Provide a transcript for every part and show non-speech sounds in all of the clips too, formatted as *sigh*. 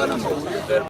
ganamos.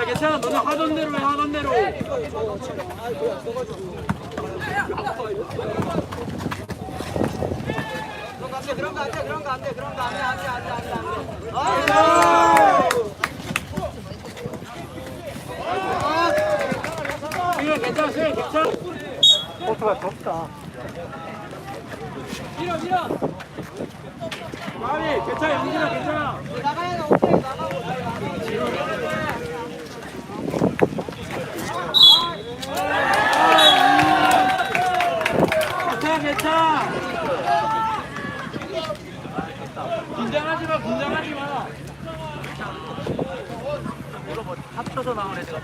야 괜찮아 너는 하던 대로 해 하던 대로 그런 거 안 돼, 그런 거 안 돼, 그런 거 안 돼, 안 돼, 안 돼, 안 돼, 안 돼. 이거 괜찮아 수영 괜찮아 포트가 덥다. 밀어 밀어 가비 괜찮아 영진아 괜찮아 나가야 돼, 오케이, 나가고. 괜찮아 괜찮아 긴장하지 마 긴장하지 마 합쳐서 나온 애들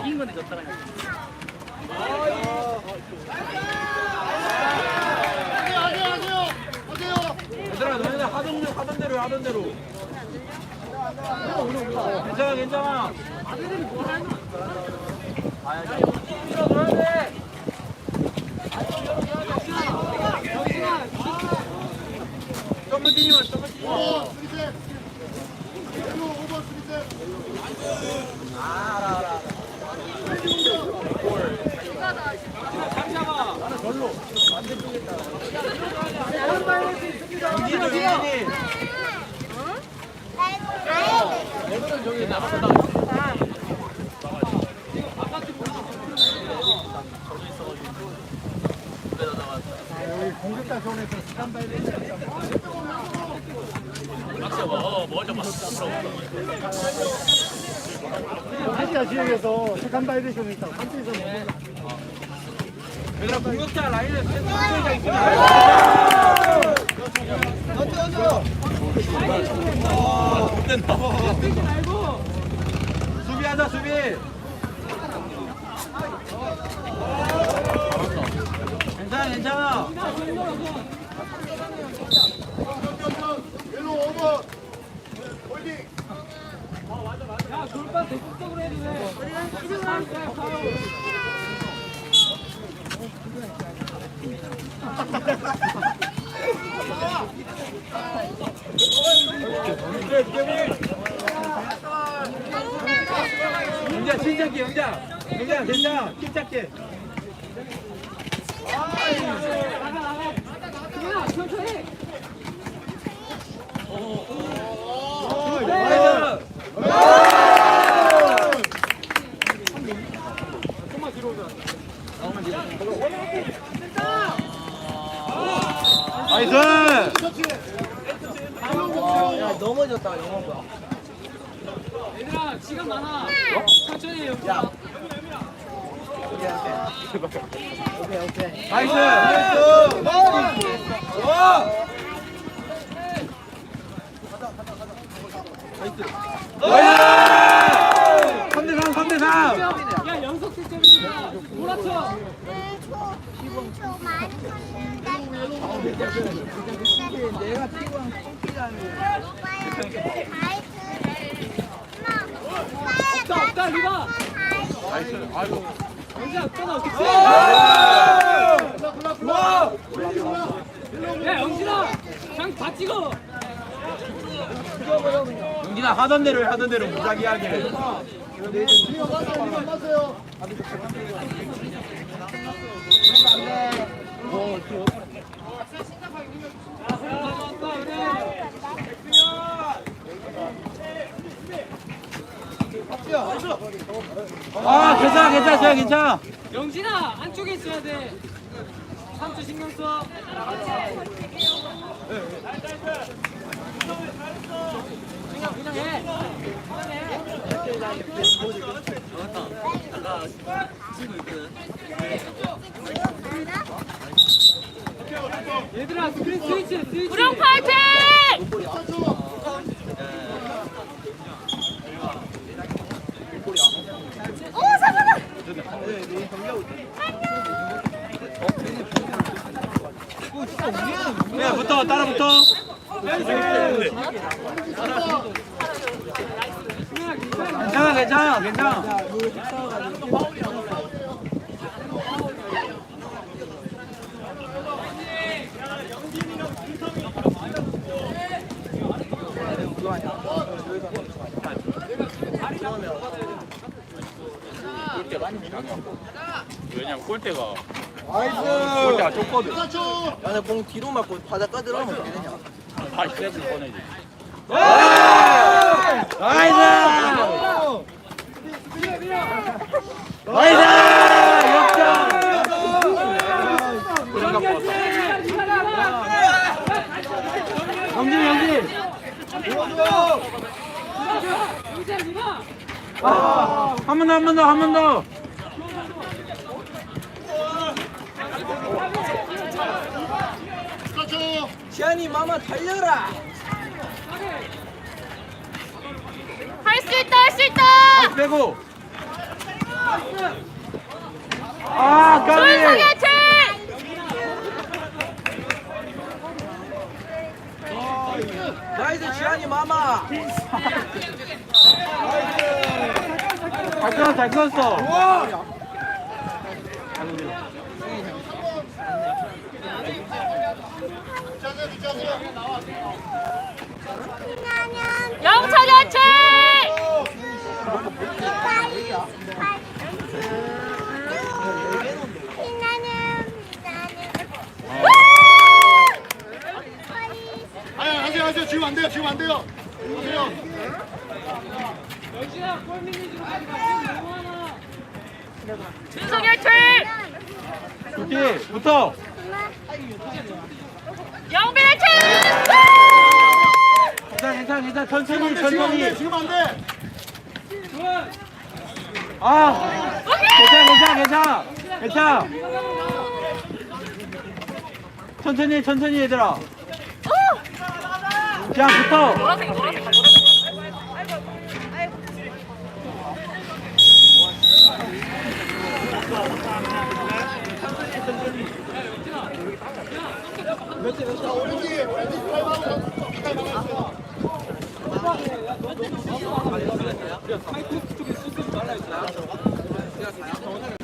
이긴 건데 졌잖아 얘들아 너네들 하던 대로 하던 대로 해, 하던 대로 괜찮아 괜찮아 밀어줘야 돼 조금만 뛰면 조금만 뛰면 영진이 영진이 한 자 한쪽에서 먹는 얘들아 공격자 있구나 수비하자 수비. 괜찮아 괜찮아 영자 침착해 영자 영자 괜찮아 침착해 나이스 나이스! 야, 넘어졌다, 영어가. 얘들아 시간 많아. 천천히 해 영자 오케이, 오케이. 나이스! 나이스! 3대3 3대3 야 연속 득점이니까 몰아쳐 내가 콩키라는 없다 영진아 하던 대로 해, 하던 대로 무작위하게 아 괜찮아 괜찮아 소야 괜찮아. 영진아 안쪽에 있어야 돼. 3초 신경 써. 그냥 그냥 해. 그냥 해. 얘들아 스크린 스위치 스위치 우령 파이팅! 오, 잠깐만! 야 붙어 따라 붙어 괜찮아 괜찮아 괜찮아 왜냐면 골대가 나이스. 골대가 좁거든. 야 나 공 뒤로 맞고 바닥 까들어가면 어떻게 되냐? 다시 세트 꺼내지. 나이스! 나이스 역전 영진 영진 한 번 더 한 번 더 한 번 더. 지한이 마마 달려라. 할 수 있다, 할 수 있다! 다시 빼고. 아 조윤성이 까비. 화이팅! 나이스 지한이 마마 *laughs* 잘 끊었어 잘 끊었어 영찬이 화이팅! 아니 하세요 하세요 지금 안 돼요 지금 안 돼요. 영진아 골 밀리지 말고 지금 너무 하나 준성이 화이팅! 좋지 붙어. 영빈 화이팅! 괜찮아 괜찮아 괜찮아. 천천히 지금 안 돼. 천천히. 지금 안 돼. 아 괜찮아 괜찮아 괜찮아. 괜찮아. 천천히 천천히 얘들아. 그냥 붙어. 노란색, 노란색, 노란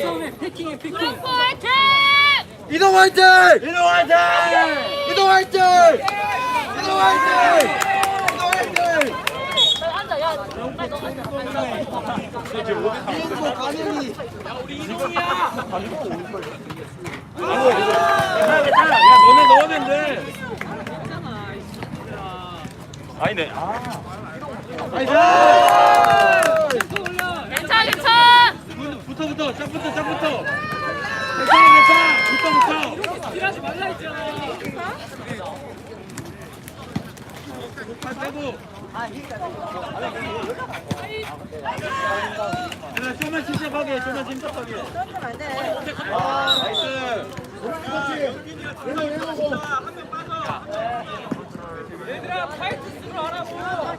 수업에 패킹해 패킹 우렁포 화이팅! 이동 화이팅 이동 화이팅 이동 화이팅 이동 화이팅 이동 화이팅 앉아, 야, 빨리 너 앉아, 빨리 앉아. 이동고 가능이 괜찮아 괜찮아 야 너네 넣으면 돼 아니네. 아. 괜찮아! 붙어 붙어 짝 붙어 짝 붙어 괜찮아 괜찮아. 붙어 붙어 딜하지 말라 했잖아. 팔 빼고. 얘들아 좀만 침착하게 좀만 침착하게. 아 나이스 얘들아 파이트 스로 하라고 뭐가?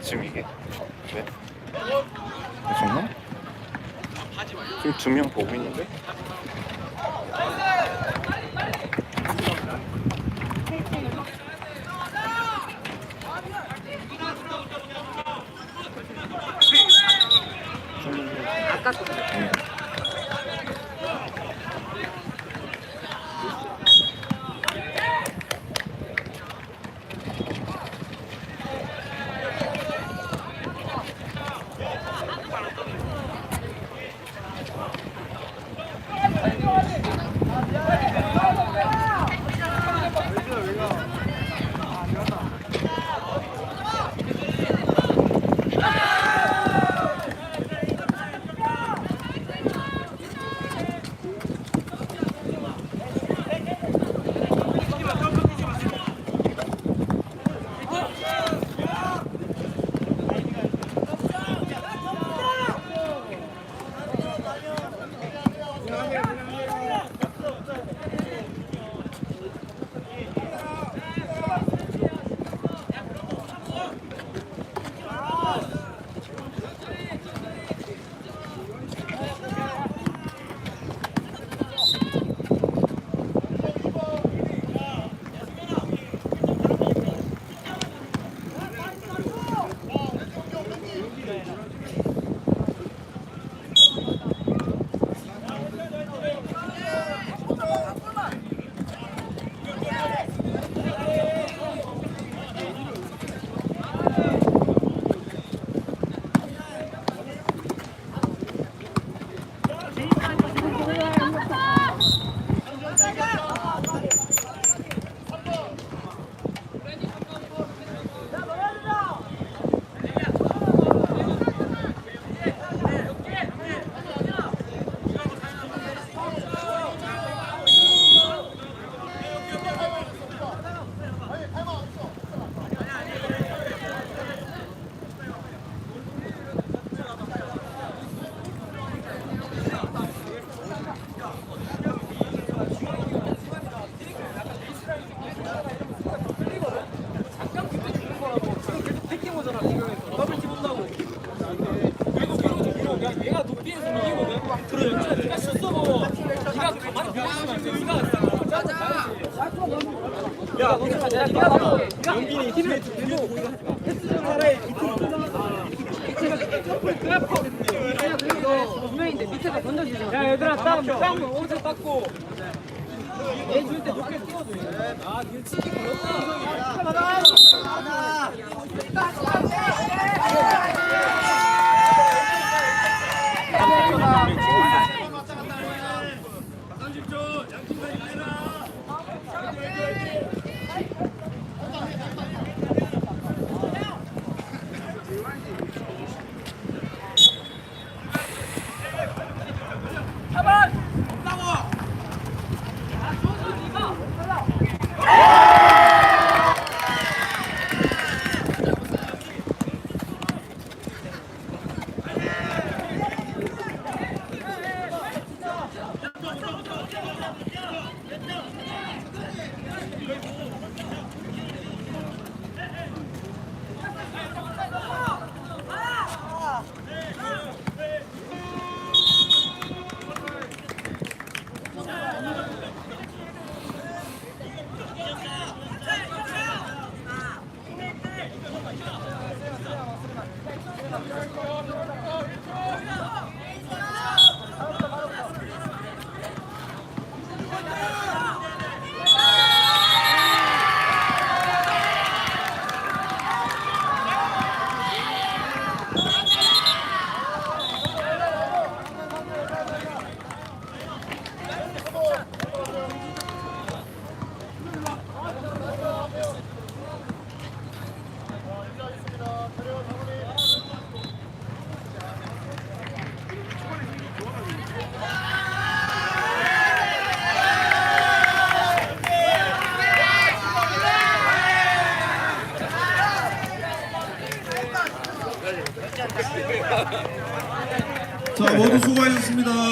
지금 이게 왜? 정말? 지금 두 명 보고 있는데? 얘가 땀 옷을 닦고 얘줄때 높게 찍어줘 아 밀치기 그렇다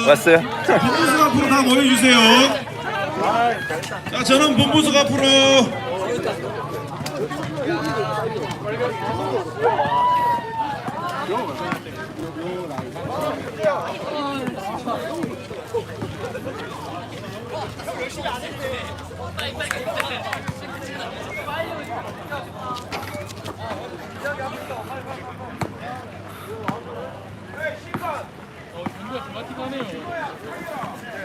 왔어요? 본부석 앞으로 다 모여주세요. 자, 저는 본부석 앞으로. 이거 드마틱하네요.